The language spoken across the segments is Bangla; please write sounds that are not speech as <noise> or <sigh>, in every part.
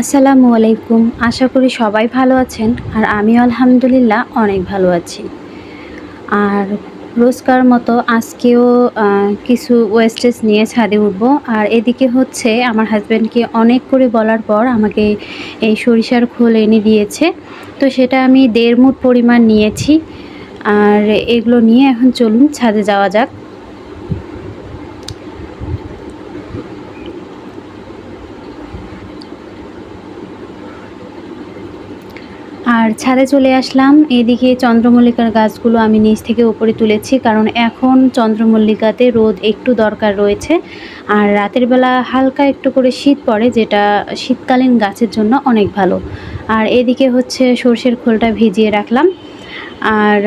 আসসালামু আলাইকুম। আশা করি সবাই ভালো আছেন আর আমি আলহামদুলিল্লাহ অনেক ভালো আছি। আর রোজকার মতো আজকেও কিছু ওয়েস্টেজ নিয়ে ছাদে উঠব। আর এদিকে হচ্ছে আমার হাজব্যান্ডকে অনেক করে বলার পর আমাকে এই সরিষার খোল এনে দিয়েছে। তো সেটা আমি দেড় মুঠ পরিমাণ নিয়েছি। আর এগুলো নিয়ে এখন চলুন ছাদে যাওয়া যাক। আর ছাদে চলে আসলাম। এদিকে চন্দ্রমল্লিকার গাছগুলো আমি নিচ থেকে উপরে তুলেছি কারণ এখন চন্দ্রমল্লিকাতে রোদ একটু দরকার রয়েছে। আর রাতের বেলা হালকা একটু করে শীত পড়ে যেটা শীতকালীন গাছের জন্য অনেক ভালো। আর এদিকে হচ্ছে সর্ষের খোলটা ভিজিয়ে রাখলাম। আর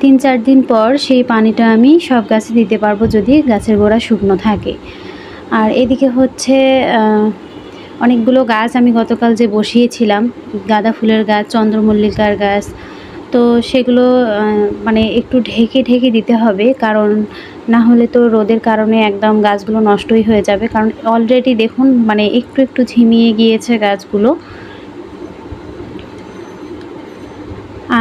তিন চার দিন পর সেই পানিটা আমি সব গাছে দিতে পারব যদি গাছের গোড়া শুকনো থাকে। আর এদিকে হচ্ছে অনেকগুলো গাছ আমি গতকাল যে বসিয়েছিলাম, গাঁদা ফুলের গাছ, চন্দ্রমল্লিকার গাছ, তো সেগুলো মানে একটু ঢেকে ঢেকে দিতে হবে, কারণ না হলে তো রোদের কারণে একদম গাছগুলো নষ্টই হয়ে যাবে, কারণ অলরেডি দেখুন মানে একটু একটু ঝিমিয়ে গিয়েছে গাছগুলো।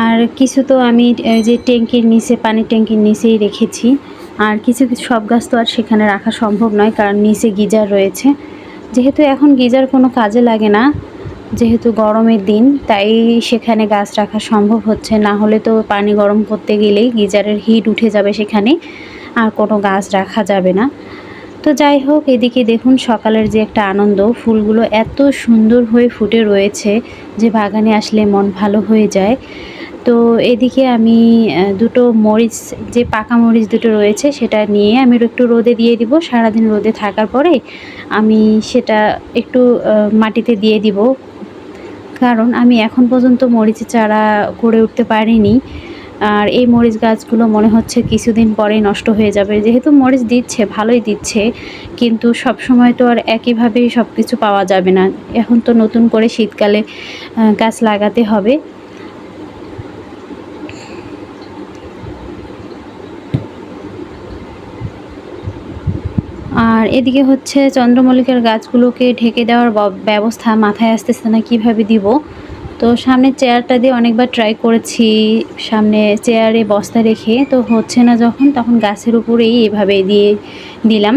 আর কিছু তো আমি যে ট্যাঙ্কির নিচে, পানির ট্যাঙ্কির নিচেই রেখেছি, আর কিছু কিছু সব গাছ তো আর সেখানে রাখা সম্ভব নয়, কারণ নিচে গিজার রয়েছে। যেহেতু এখন গিজার কোনো কাজে লাগে না, যেহেতু গরমের দিন, তাই সেখানে গাছ রাখা সম্ভব হচ্ছে। না হলে তো পানি গরম করতে গেলেই গিজারের হিট উঠে যাবে সেখানে, আর কোনো গাছ রাখা যাবে না। তো যাই হোক, এদিকে দেখুন সকালের যে একটা আনন্দ, ফুলগুলো এত সুন্দর হয়ে ফুটে রয়েছে যে বাগানে আসলে মন ভালো হয়ে যায়। তো এদিকে আমি দুটো মরিচ, যে পাকা মরিচ দুটো রয়েছে সেটা নিয়ে আমি একটু রোদে দিয়ে দিব। সারাদিন রোদে থাকার পরে আমি সেটা একটু মাটিতে দিয়ে দিব। কারণ আমি এখন পর্যন্ত মরিচের চারা করে উঠতে পারিনি। আর এই মরিচ গাছগুলো মনে হচ্ছে কিছুদিন পরেই নষ্ট হয়ে যাবে। যেহেতু মরিচ দিচ্ছে, ভালোই দিচ্ছে, কিন্তু সব সময় তো আর একইভাবেই সব কিছু পাওয়া যাবে না। এখন তো নতুন করে শীতকালে গাছ লাগাতে হবে। আর এদিকে হচ্ছে চন্দ্রমল্লিকার গাছগুলোকে ঢেকে দেওয়ার ব্যবস্থা মাথায় আসতেছে না, কীভাবে দিব? তো সামনে চেয়ারটা দিয়ে অনেকবার ট্রাই করেছি, সামনে চেয়ারে বস্তা রেখে, তো হচ্ছে না যখন, তখন গাছের উপরেই এভাবে দিয়ে দিলাম।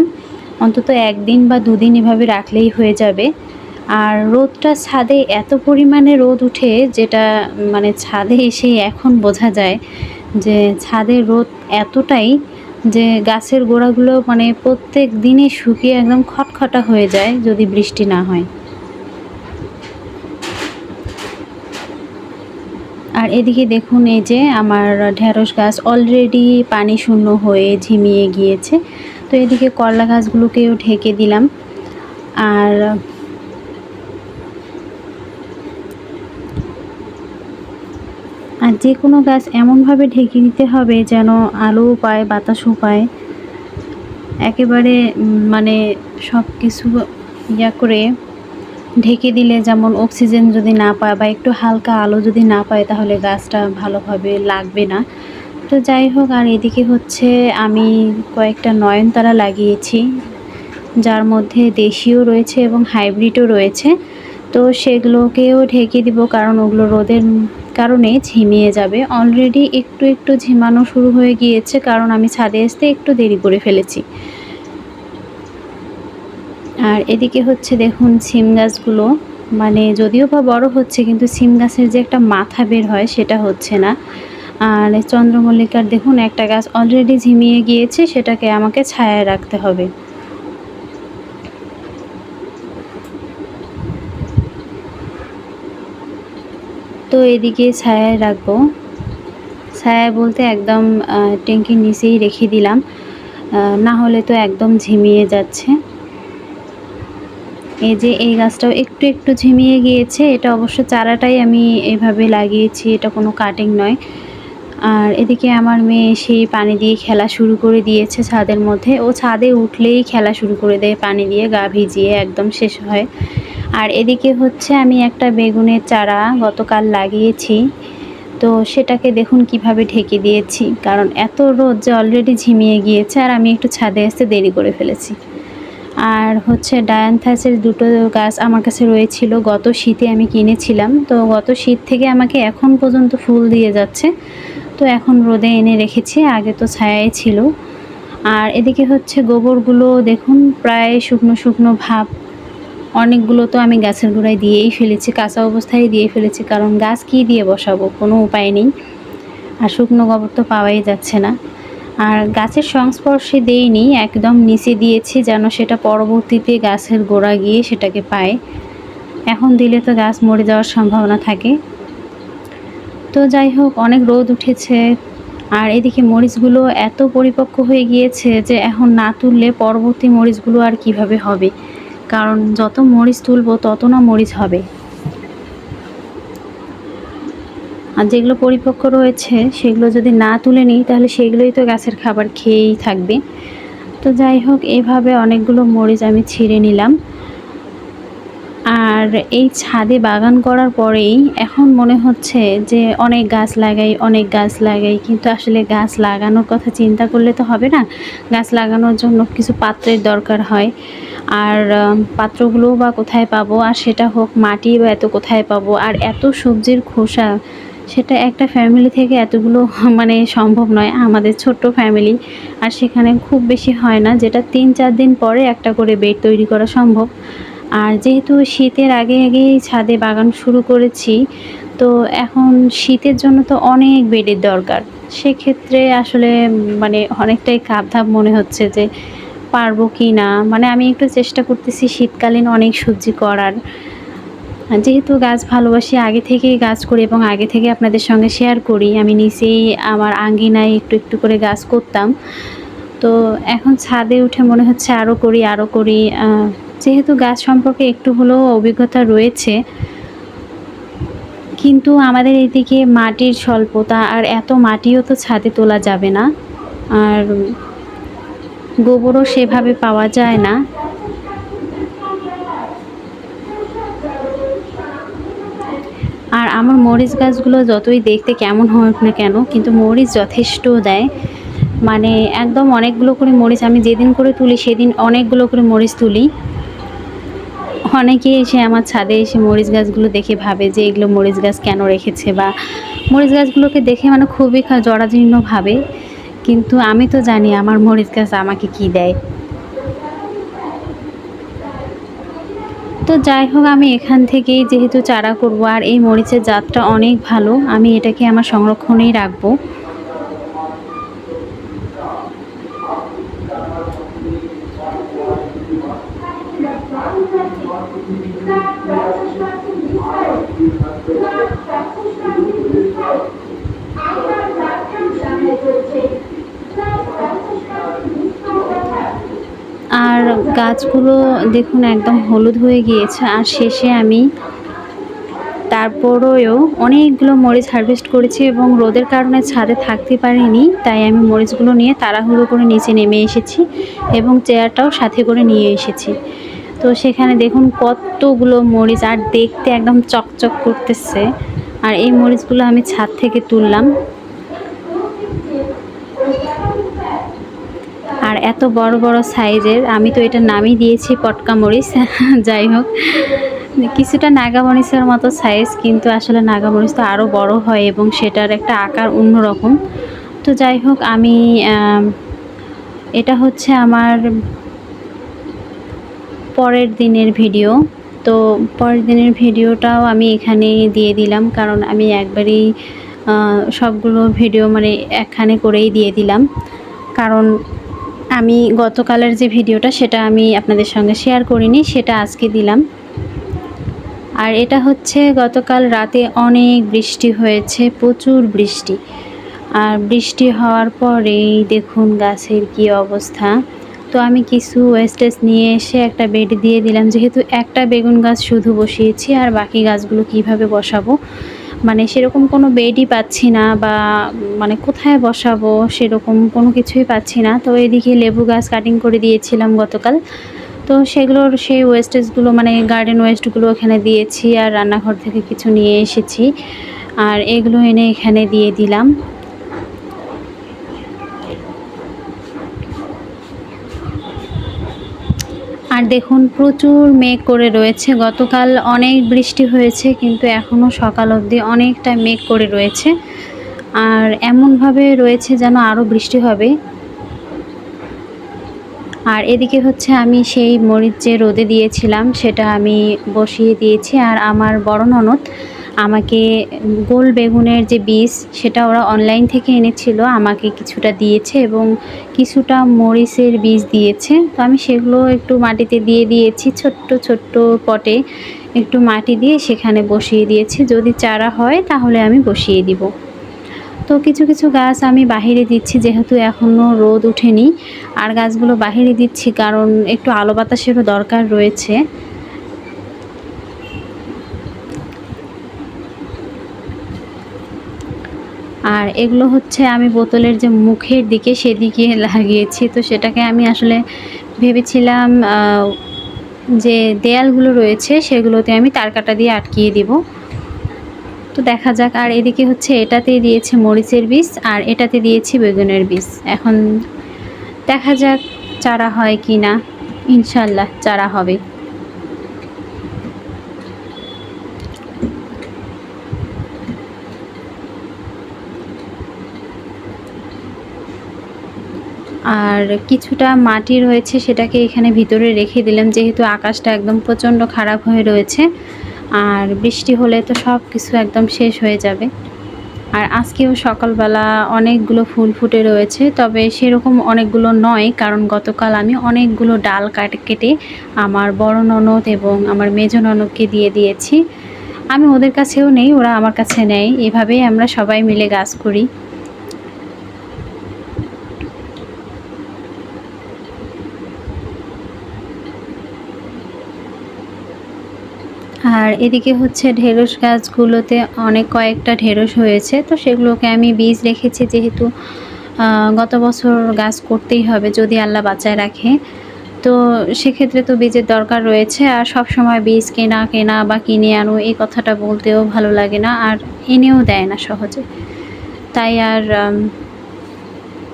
অন্তত একদিন বা দুদিন এভাবে রাখলেই হয়ে যাবে। আর রোদটা ছাদে এত পরিমাণে রোদ উঠে, যেটা মানে ছাদে এসে এখন বোঝা যায় যে ছাদের রোদ এতটাই যে গাছের গোড়াগুলো মানে প্রত্যেক দিনই শুকিয়ে একদম খটখটা হয়ে যায় যদি বৃষ্টি না হয়। আর এদিকে দেখুন এই যে আমার ঢেঁড়স গাছ অলরেডি পানি শূন্য হয়ে ঝিমিয়ে গিয়েছে। তো এদিকে করলা গাছগুলোকেও ঢেকে দিলাম। আর আর যে কোনো গাছ এমনভাবে ঢেকে দিতে হবে যেন আলোও পায়, বাতাসও পায়। একেবারে মানে সব কিছু ইয়া করে ঢেকে দিলে যেমন অক্সিজেন যদি না পায় বা একটু হালকা আলো যদি না পায় তাহলে গাছটা ভালোভাবে লাগবে না। তো যাই হোক, আর এদিকে হচ্ছে আমি কয়েকটা নয়নতারা লাগিয়েছি, যার মধ্যে দেশীয় রয়েছে এবং হাইব্রিডও রয়েছে। তো সেগুলোকেও ঢেকে দিব কারণ ওগুলো রোদের কারণে ঝিমিয়ে যাবে। অলরেডি একটু একটু ঝিমানো শুরু হয়ে গিয়েছে, কারণ আমি ছাদে আসতে একটু দেরি করে ফেলেছি। আর এদিকে হচ্ছে দেখুন সিম গাছগুলো। মানে যদিও বা বড় হচ্ছে, কিন্তু সিম গাছের যে একটা মাথা বের হয় সেটা হচ্ছে না। আর চন্দ্রমল্লিকার দেখুন একটা গাছ অলরেডি ঝিমিয়ে গিয়েছে, সেটাকে আমাকে ছায়ায় রাখতে হবে। তো এদিকে ছায়ায় রাখব। ছায়া বলতে একদম ট্যাঙ্কির নিচেই রেখে দিলাম। না হলে তো একদম ঝিমিয়ে যাচ্ছে। এই যে এই গাছটাও একটু একটু ঝিমিয়ে গিয়েছে, এটা অবশ্য চারাটাই আমি এভাবে লাগিয়েছি, এটা কোনো কাটিং নয়। আর এদিকে আমার মেয়ে সেই পানি দিয়ে খেলা শুরু করে দিয়েছে ছাদের মধ্যে। ও ছাদে উঠলেই খেলা শুরু করে দেয় পানি দিয়ে, গা ভিজিয়ে একদম শেষ হয়। আর এদিকে হচ্ছে আমি একটা বেগুনের চারা গতকাল লাগিয়েছি। তো সেটাকে দেখুন কীভাবে ঢেকে দিয়েছি, কারণ এত রোদ যে অলরেডি ঝিমিয়ে গিয়েছে আর আমি একটু ছাদে আসতে দেরি করে ফেলেছি। আর হচ্ছে ডায়ান্থাসের দুটো গাছ আমার কাছে রয়েছিল, গত শীতে আমি কিনেছিলাম। তো গত শীত থেকে আমাকে এখন পর্যন্ত ফুল দিয়ে যাচ্ছে। তো এখন রোদে এনে রেখেছি, আগে তো ছায়াই ছিল। আর এদিকে হচ্ছে গোবরগুলো দেখুন, প্রায় শুকনো শুকনো ভাব অনেকগুলো তো আমি গাছের গোড়ায় দিয়েই ফেলেছি, কাঁচা অবস্থায় দিয়ে ফেলেছি, কারণ গাছ কী দিয়ে বসাবো? কোনো উপায় নেই। আর শুকনো গোবর তো পাওয়াই যাচ্ছে না। আর গাছের সংস্পর্শে দেইনি, একদম নিচে দিয়েছি যেন সেটা পরবর্তীতে গাছের গোড়া গিয়ে সেটাকে পায়। এখন দিলে তো গাছ মরে যাওয়ার সম্ভাবনা থাকে। তো যাই হোক, অনেক রোদ উঠেছে। আর এদিকে মরিচগুলো এত পরিপক্ক হয়ে গিয়েছে যে এখন না তুললে পরবর্তী মরিচগুলো আর কীভাবে হবে? কারণ যত মরিচ তুলবো, তত না মরিচ হবে। আর যেগুলো পরিপক্ক রয়েছে, সেগুলো যদি না তুলে নিই, তাহলে সেগুলোই তো গাছের খাবার খেয়েই থাকবে। তো যাই হোক, এভাবে অনেকগুলো মরিচ আমি ছিঁড়ে নিলাম। আর এই ছাদে বাগান করার পরেই এখন মনে হচ্ছে যে অনেক গাছ লাগাই, অনেক গাছ লাগাই, কিন্তু আসলে গাছ লাগানোর কথা চিন্তা করলে তো হবে না। গাছ লাগানোর জন্য কিছু পাত্রের দরকার হয়। আর পাত্রগুলোও বা কোথায় পাবো, আর সেটা হোক মাটি বা এত কোথায় পাবো, আর এত সবজির খোসা, সেটা একটা ফ্যামিলি থেকে এতগুলো <laughs> মানে সম্ভব নয়, আমাদের ছোট্ট ফ্যামিলি আর সেখানে খুব বেশি হয় না, যেটা তিন চার দিন পরে একটা করে বেড তৈরি করা সম্ভব। আর যেহেতু শীতের আগে আগেই ছাদে বাগান শুরু করেছি, তো এখন শীতের জন্য তো অনেক বেডের দরকার। সেক্ষেত্রে আসলে মানে অনেকটাই কাপধাপ মনে হচ্ছে যে পারব কি না? মানে আমি একটু চেষ্টা করতেছি শীতকালীন অনেক সবজি করার। যেহেতু গাছ ভালোবাসি, আগে থেকেই গাছ করি এবং আগে থেকে আপনাদের সঙ্গে শেয়ার করি। আমি নিচেই আমার আঙ্গিনায় একটু একটু করে গাছ করতাম। তো এখন ছাদে উঠে মনে হচ্ছে আরও করি আরও করি। যেহেতু গাছ সম্পর্কে একটু হলেও অভিজ্ঞতা রয়েছে, কিন্তু আমাদের এইদিকে মাটির স্বল্পতা আর এত মাটিও তো ছাদে তোলা যাবে না। আর গোবরও সেভাবে পাওয়া যায় না। আর আমার মরিচ গাছগুলো যতই দেখতে কেমন হোক না কেন, কিন্তু মরিচ যথেষ্ট দেয়। মানে একদম অনেকগুলো করে মরিচ আমি যেদিন করে তুলি সেদিন অনেকগুলো করে মরিচ তুলি। অনেকে এসে আমার ছাদে এসে মরিচ গাছগুলো দেখে ভাবে যে এগুলো মরিচ গাছ কেন রেখেছে বা মরিচ গাছগুলোকে দেখে মানে খুবই জরাজীর্ণ ভাবে। কিন্তু আমি তো জানি আমার মরিচ গাছ আমাকে কি দেয়। তো যাই হোক, আমি এখান থেকেই যেহেতু চারা করব, আর এই মরিচের জাতটা অনেক ভালো, আমি এটাকে আমার সংরক্ষণেই রাখব। আর গাছগুলো দেখুন একদম হলুদ হয়ে গিয়েছে। আর শেষে আমি তারপরেও অনেকগুলো মরিচ হারভেস্ট করেছি এবং রোদের কারণে ছাদে থাকতে পারিনি, তাই আমি মরিচগুলো নিয়ে তাড়াহুড়ো করে নিচে নেমে এসেছি এবং চেয়ারটাও সাথে করে নিয়ে এসেছি। তো সেখানে দেখুন কতগুলো মরিচ, আর দেখতে একদম চকচক করতেছে। আর এই মরিচগুলো আমি ছাদ থেকে তুললাম। আর এত বড় বড় সাইজের, আমি তো এটা নামই দিয়েছি পটকা মরিচ। <laughs> যাই হোক, কিছুটা নাগামরিচের মতো সাইজ কিন্তু আসলে নাগামরিচ তো আরও বড় হয় এবং সেটার একটা আকার অন্যরকম। তো যাই হোক, আমি এটা হচ্ছে আমার পরের দিনের ভিডিও তো পরের দিনের ভিডিওটাও আমি এখানে দিয়ে দিলাম, কারণ আমি একবারই সবগুলো ভিডিও মানে একখানে করেই দিয়ে দিলাম। কারণ আমি গতকালের যে ভিডিওটা, সেটা আমি আপনাদের সঙ্গে শেয়ার করিনি, সেটা আজকে দিলাম। আর এটা হচ্ছে গতকাল রাতে অনেক বৃষ্টি হয়েছে, প্রচুর বৃষ্টি। আর বৃষ্টি হওয়ার পরেই দেখুন গাছের কি অবস্থা। তো আমি কিছু ওয়েস্টেজ নিয়ে এসে একটা বেড দিয়ে দিলাম, যেহেতু একটা বেগুন গাছ শুধু বসিয়েছি, আর বাকি গাছগুলো কীভাবে বসাবো? মানে সেরকম কোনো বেডই পাচ্ছি না বা মানে কোথায় বসাবো সেরকম কোনো কিছুই পাচ্ছি না। তো এদিকে লেবু গাছ কাটিং করে দিয়েছিলাম গতকাল। তো সেগুলোর সেই ওয়েস্টেজগুলো মানে গার্ডেন ওয়েস্টগুলো এখানে দিয়েছি আর রান্নাঘর থেকে কিছু নিয়ে এসেছি। আর এগুলো এনে এখানে দিয়ে দিলাম। আর দেখুন, প্রচুর মেঘ করে রয়েছে। গতকাল অনেক বৃষ্টি হয়েছে, কিন্তু এখনও সকাল অবধি অনেকটা মেঘ করে রয়েছে। আর এমনভাবে রয়েছে যেন আরও বৃষ্টি হবে। আর এদিকে হচ্ছে আমি সেই মরিচ যে রোদে দিয়েছিলাম, সেটা আমি বসিয়ে দিয়েছি। আর আমার বড় ননদ আমাকে গোল বেগুনের যে বীজ, সেটা ওরা অনলাইন থেকে এনেছিল, আমাকে কিছুটা দিয়েছে এবং কিছুটা মরিচের বীজ দিয়েছে। তো আমি সেগুলো একটু মাটিতে দিয়ে দিয়েছি, ছোট্ট ছোট্ট পটে একটু মাটি দিয়ে সেখানে বসিয়ে দিয়েছি। যদি চারা হয়, তাহলে আমি বসিয়ে দিব। তো কিছু কিছু গাছ আমি বাহিরে দিচ্ছি, যেহেতু এখনও রোদ ওঠেনি আর গাছগুলো বাহিরে দিচ্ছি, কারণ একটু আলো বাতাসেরও দরকার রয়েছে। আর এগুলো হচ্ছে আমি বোতলের যে মুখের দিকে সেদিকে লাগিয়েছি। তো সেটাকে আমি আসলে ভেবেছিলাম যে দেয়ালগুলো রয়েছে সেগুলোতে আমি তারকাটা দিয়ে আটকিয়ে দিব। তো দেখা যাক, আর এদিকে হচ্ছে এটাতে দিয়েছে মরিচের বীজ আর এটাতে দিয়েছি বেগুনের বীজ। এখন দেখা যাক চারা হয় কি না ইনশাল্লাহ চারা হবে। আর কিছুটা মাটি রয়েছে সেটাকে এখানে ভিতরে রেখে দিলাম, যেহেতু আকাশটা একদম প্রচণ্ড খারাপ হয়ে রয়েছে। আর বৃষ্টি হলে তো সব কিছু একদম শেষ হয়ে যাবে। আর আজকেও সকালবেলা অনেকগুলো ফুল ফুটে রয়েছে, তবে সেরকম অনেকগুলো নয়, কারণ গতকাল আমি অনেকগুলো ডাল কাটে, কেটে আমার বড় ননদ এবং আমার মেজ ননদকে দিয়ে দিয়েছি। আমি ওদের কাছেও নেই, ওরা আমার কাছে নেয়। এভাবেই আমরা সবাই মিলে গাছ করি। আর এদিকে হচ্ছে ঢেঁড়স গাছগুলোতে অনেক কয়েকটা ঢেঁড়স হয়েছে। তো সেগুলোকে আমি বীজ রেখেছি যেহেতু গত বছর গাছ করতেই হবে যদি আল্লাহ বাঁচায় রাখে। তো সেক্ষেত্রে তো বীজের দরকার রয়েছে আর সব সময় বীজ কেনা কেনা বা কিনে আনো এই কথাটা বলতেও ভালো লাগে না আর এনেও দেয় না সহজে। তাই আর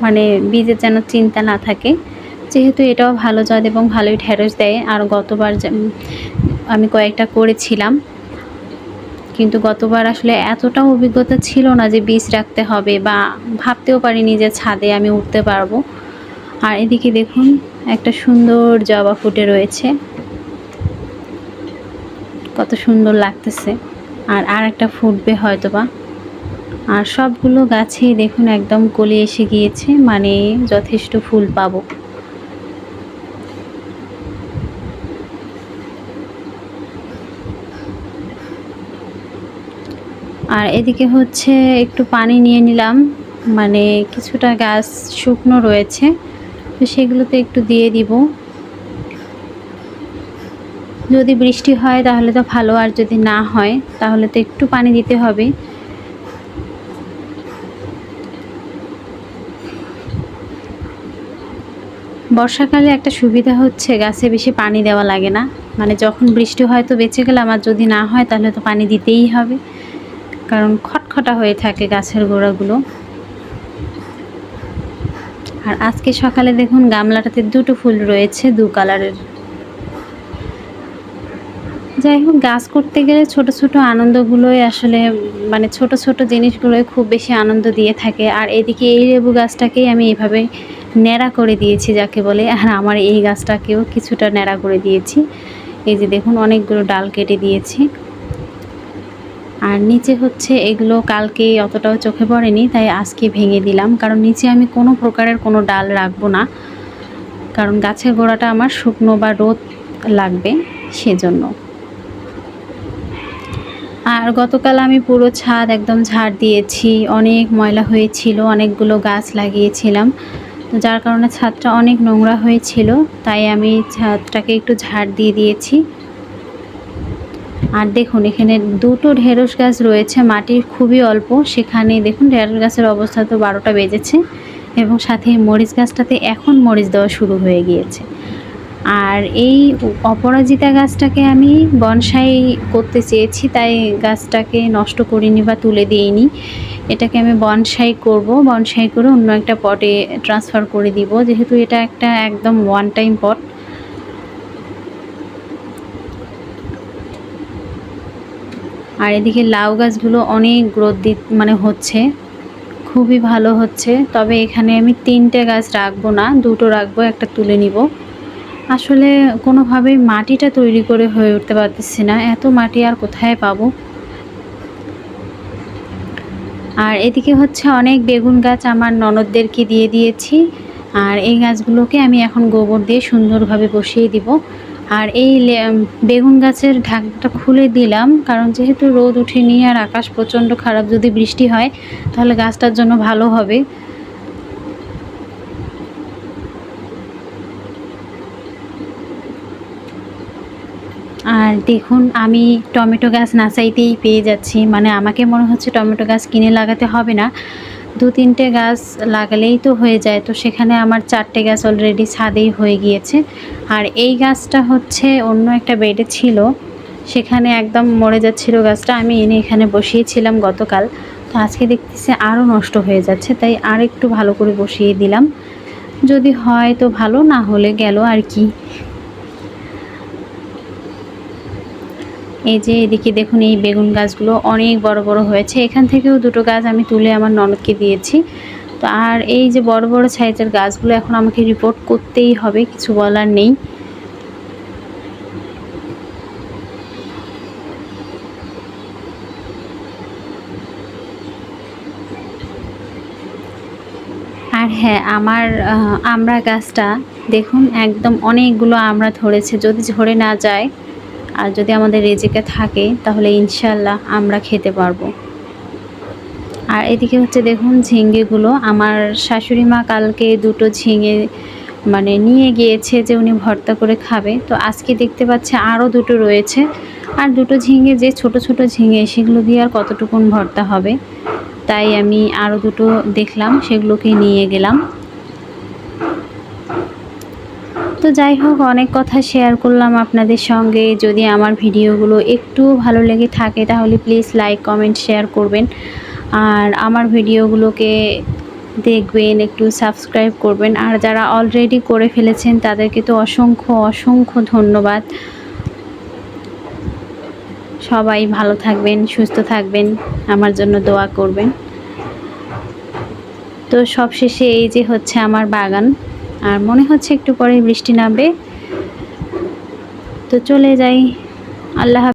মানে বীজের যেন চিন্তা না থাকে। যেহেতু এটাও ভালো জাত এবং ভালোই ঢেঁড়স দেয়। আর গতবার আমি কয়েকটা করেছিলাম। কিন্তু গতবার আসলে এতটাও অভিজ্ঞতা ছিল না যে বীজ রাখতে হবে বা ভাবতেও পারিনি যে ছাদে আমি উঠতে পারব। আর এদিকে দেখুন, একটা সুন্দর জবা ফুটে রয়েছে। কত সুন্দর লাগতেছে। আর আর একটা ফুটবে হয়তোবা। আর সবগুলো গাছেই দেখুন একদম কলি এসে গিয়েছে মানে যথেষ্ট ফুল পাবো। আর এদিকে হচ্ছে একটু পানি নিয়ে নিলাম মানে কিছুটা গাছ শুকনো রয়েছে, তো সেগুলোতে একটু দিয়ে দিব। যদি বৃষ্টি হয় তাহলে তো ভালো, আর যদি না হয় তাহলে তো একটু পানি দিতে হবে। বর্ষাকালে একটা সুবিধা হচ্ছে গাছে বেশি পানি দেওয়া লাগে না মানে যখন বৃষ্টি হয় তো বেঁচে গেলাম, আর যদি না হয় তাহলে তো পানি দিতেই হবে। কারণ খটখটা হয়ে থাকে গাছের গোড়াগুলো। আর আজকে সকালে দেখুন গামলাটাতে দুটো ফুল রয়েছে, দু কালারের। যাই হোক, গাছ করতে গেলে ছোট ছোট আনন্দগুলোই আসলে মানে ছোট ছোট জিনিসগুলোই খুব বেশি আনন্দ দিয়ে থাকে। আর এদিকে এই লেবু গাছটাকেই আমি এভাবে ন্যাড়া করে দিয়েছি যাকে বলে, আর আমার এই গাছটাকেও কিছুটা ন্যাড়া করে দিয়েছি। এই যে দেখুন, অনেকগুলো ডাল কেটে দিয়েছি। আর নিচে হচ্ছে এগুলো কালকে অতটাও চোখে পড়েনি, তাই আজকে ভেঙে দিলাম। কারণ নিচে আমি কোনো প্রকারের কোনো ডাল রাখব না। কারণ গাছের গোড়াটা আমার শুকনো বা রোদ লাগবে সেজন্য। আর গতকাল আমি পুরো ছাদ একদম ঝাড় দিয়েছি। অনেক ময়লা হয়েছিল, অনেকগুলো গাছ লাগিয়েছিলাম। তো যার কারণে ছাদটা অনেক নোংরা হয়েছিল, তাই আমি ছাদটাকে একটু ঝাড় দিয়ে দিয়েছি। আর দেখুন, এখানে দুটো ঢেঁড়স গাছ রয়েছে মাটির খুবই অল্প। সেখানে দেখুন, ঢেঁড়স গাছের অবস্থা তো বারোটা বেজেছে এবং সাথে মরিচ গাছটাতে এখন মরিচ দেওয়া শুরু হয়ে গিয়েছে। আর এই অপরাজিতা গাছটাকে আমি বনসাই করতে চেয়েছি, তাই গাছটাকে নষ্ট করিনি বা তুলে দিইনি। এটাকে আমি বনসাই করব, বনসাই করে অন্য একটা পটে ট্রান্সফার করে দিব। যেহেতু এটা একটা একদম ওয়ান টাইম পট আর এদিকে লাউ গাছগুলো অনেক গ্রোথ দি মানে হচ্ছে, খুবই ভালো হচ্ছে। তবে এখানে আমি তিনটে গাছ রাখব না, দুটো রাখব, একটা তুলে নিব। আসলে কোনোভাবেই মাটিটা তৈরি করে হয়ে উঠতে পারতেছি না, এত মাটি আর কোথায় পাবো? আর এদিকে হচ্ছে অনেক বেগুন গাছ আমার ননদদেরকে দিয়ে দিয়েছি, আর এই গাছগুলোকে আমি এখন গোবর দিয়ে সুন্দরভাবে বসিয়ে দিব। আর এই বেগুন গাছের ঢাকটা খুলে দিলাম, কারণ যেহেতু রোদ উঠেনি আর আকাশ প্রচণ্ড খারাপ, যদি বৃষ্টি হয়, তাহলে গাছটার জন্য ভালো হবে। আর দেখুন, আমি টমেটো গাছ না চাইতেই পেয়ে যাচ্ছি মানে আমাকে মনে হচ্ছে টমেটো গাছ কিনে লাগাতে হবে না। দু তিনটে গাছ লাগালেই তো হয়ে যায়। তো সেখানে আমার চারটে গাছ অলরেডি ছাদেই হয়ে গিয়েছে। আর এই গাছটা হচ্ছে অন্য একটা বেডে ছিল। সেখানে একদম মরে যাচ্ছিল গাছটা। আমি এনে এখানে বসিয়েছিলাম গতকাল। তো আজকে দেখতেছি আরও নষ্ট হয়ে যাচ্ছে। তাই আর একটু ভালো করে বসিয়ে দিলাম। যদি হয় তো ভালো, না হলে গেল আর কি। এই যে এদিকে দেখুন, এই বেগুন গাছগুলো অনেক বড় বড় হয়েছে। এখান থেকেও দুটো গাছ আমি তুলে আমার ননদকে দিয়েছি। তো আর এই যে বড় বড় সাইজের গাছগুলো এখন আমাকে রিপোর্ট করতেই হবে, কিছু বলার নেই। আর হ্যাঁ আমার আমড়া গাছটা দেখুন, একদম অনেকগুলো আমড়া ধরেছে। যদি ঝরে না যায় আর যদি আমাদের রেজেকে থাকে, তাহলে ইনশাল্লাহ আমরা খেতে পারব। আর এদিকে হচ্ছে দেখুন ঝিঙ্গেগুলো, আমার শাশুড়ি মা কালকে দুটো ঝিঙে মানে নিয়ে গিয়েছে যে উনি ভর্তা করে খাবে। তো আজকে দেখতে পাচ্ছে আরও দুটো রয়েছে। আর দুটো ঝিঙে, যে ছোট ছোট ঝিঙে, সেগুলো দিয়ে আর কতটুকুন ভর্তা হবে? তাই আমি আরও দুটো দেখলাম, সেগুলোকে নিয়ে গেলাম। তো যাই হোক, অনেক কথা শেয়ার করলাম আপনাদের সঙ্গে। যদি আমার ভিডিওগুলো একটু ভালো লেগে থাকে, তাহলে প্লিজ লাইক কমেন্ট শেয়ার করবেন। আর আমার ভিডিওগুলোকে দেখবেন, একটু সাবস্ক্রাইব করবেন। আর যারা অলরেডি করে ফেলেছেন, তাদেরকে তো অসংখ্য অসংখ্য ধন্যবাদ। সবাই ভালো থাকবেন, সুস্থ থাকবেন, আমার জন্য দোয়া করবেন। তো সবশেষে এই যে হচ্ছে আমার বাগান। আর মনে হচ্ছে একটু পরে বৃষ্টি নামবে তো চলে যাই আল্লাহ।